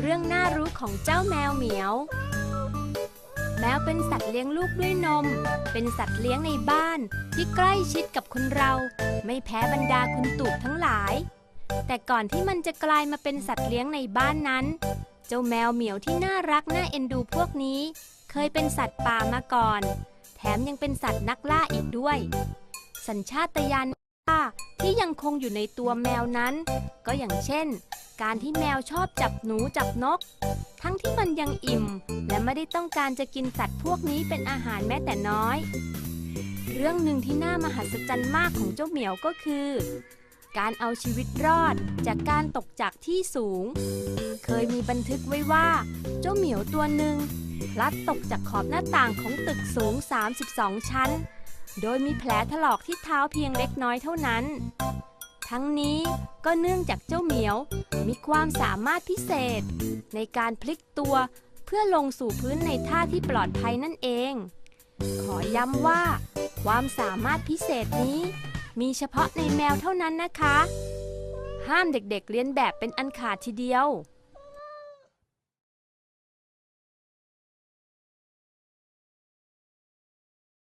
เรื่องน่ารู้ของเจ้าแมวเหมียว แมวเป็นสัตว์เลี้ยงลูกด้วยนม เป็นสัตว์เลี้ยงในบ้านที่ใกล้ชิดกับคนเรา ไม่แพ้บรรดาคุณตูบทั้งหลาย แต่ก่อนที่มันจะกลายมาเป็นสัตว์เลี้ยงในบ้านนั้น เจ้าแมวเหมียวที่น่ารักน่าเอ็นดูพวกนี้ เคยเป็นสัตว์ป่ามาก่อน แถมยังเป็นสัตว์นักล่าอีกด้วย สัญชาตญาณ ที่ยังคงอยู่ในตัวแมวนั้น ก็อย่างเช่น การที่แมวชอบจับหนูจับนก ทั้งที่มันยังอิ่ม และไม่ได้ต้องการจะกินสัตว์พวกนี้เป็นอาหารแม้แต่น้อย เรื่องหนึ่งที่น่ามหัศจรรย์มากของเจ้าเหมียวก็คือการเอาชีวิตรอดจากการตกจากที่สูง เคยมีบันทึกไว้ว่า เจ้าเหมียวตัวหนึ่งพลัดตกจากขอบหน้าต่างของตึกสูง 32 ชั้น โดยมีแผลถลอกที่เท้าเพียงเล็กน้อยเท่านั้น ทั้งนี้ก็เนื่องจากเจ้าเหมียวมีความสามารถพิเศษ ในการพลิกตัวเพื่อลงสู่พื้นในท่าที่ปลอดภัยนั่นเอง ขอย้ำว่า ความสามารถพิเศษนี้ มีเฉพาะในแมวเท่านั้นนะคะ ห้ามเด็กๆเลียนแบบเป็นอันขาดทีเดียว